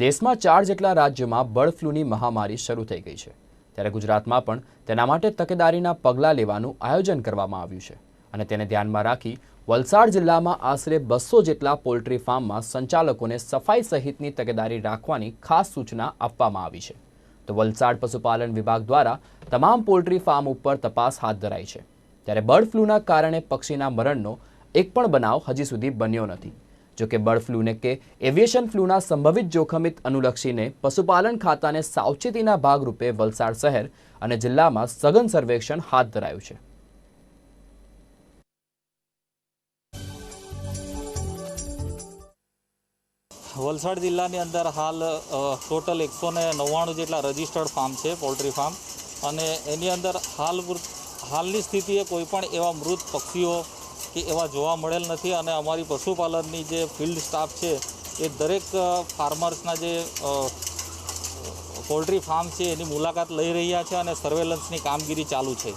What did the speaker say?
દેશમાં ચાર જેટલા રાજ્યોમાં બર્ડ ફ્લૂની મહામારી શરૂ થઈ ગઈ છે. ત્યારે ગુજરાતમાં પણ તેના માટે તકેદારીના પગલાં લેવાનું આયોજન કરવામાં આવ્યું છે અને તેને ધ્યાનમાં રાખી વલસાડ જિલ્લામાં આશરે બસો જેટલા પોલ્ટ્રી ફાર્મમાં સંચાલકોને સફાઈ સહિતની તકેદારી રાખવાની ખાસ સૂચના આપવામાં આવી છે. તો વલસાડ પશુપાલન વિભાગ દ્વારા તમામ પોલ્ટ્રી ફાર્મ ઉપર તપાસ હાથ ધરાઈ છે. ત્યારે બર્ડ ફ્લૂના કારણે પક્ષીના મરણનો એક પણ બનાવ હજી સુધી બન્યો નથી. જો કે બર્ડ ફ્લૂને કે એવિએશન ફ્લૂના સંભવિત જોખમિત અનુલક્ષીને પશુપાલન ખાતાને સાવચેતીના ભાગરૂપે વલસાડ શહેર અને જિલ્લામાં સઘન સર્વેક્ષણ હાથ ધરાયું છે. વલસાડ જિલ્લાની અંદર હાલ ટોટલ એકસો ને નવ્વાણું જેટલા રજિસ્ટર્ડ ફાર્મ છે, પોલ્ટ્રી ફાર્મ. અને એની અંદર હાલ હાલની સ્થિતિએ કોઈ પણ એવા મૃત પક્ષીઓ કે એવા જોવા મળેલ નથી અને અમારી પશુપાલનની જે ફિલ્ડ સ્ટાફ છે, એ દરેક ફાર્મર્સના જે પોલ્ટ્રી ફાર્મ છે, એની મુલાકાત લઈ રહ્યા છે અને સર્વેલન્સની કામગીરી ચાલુ છે.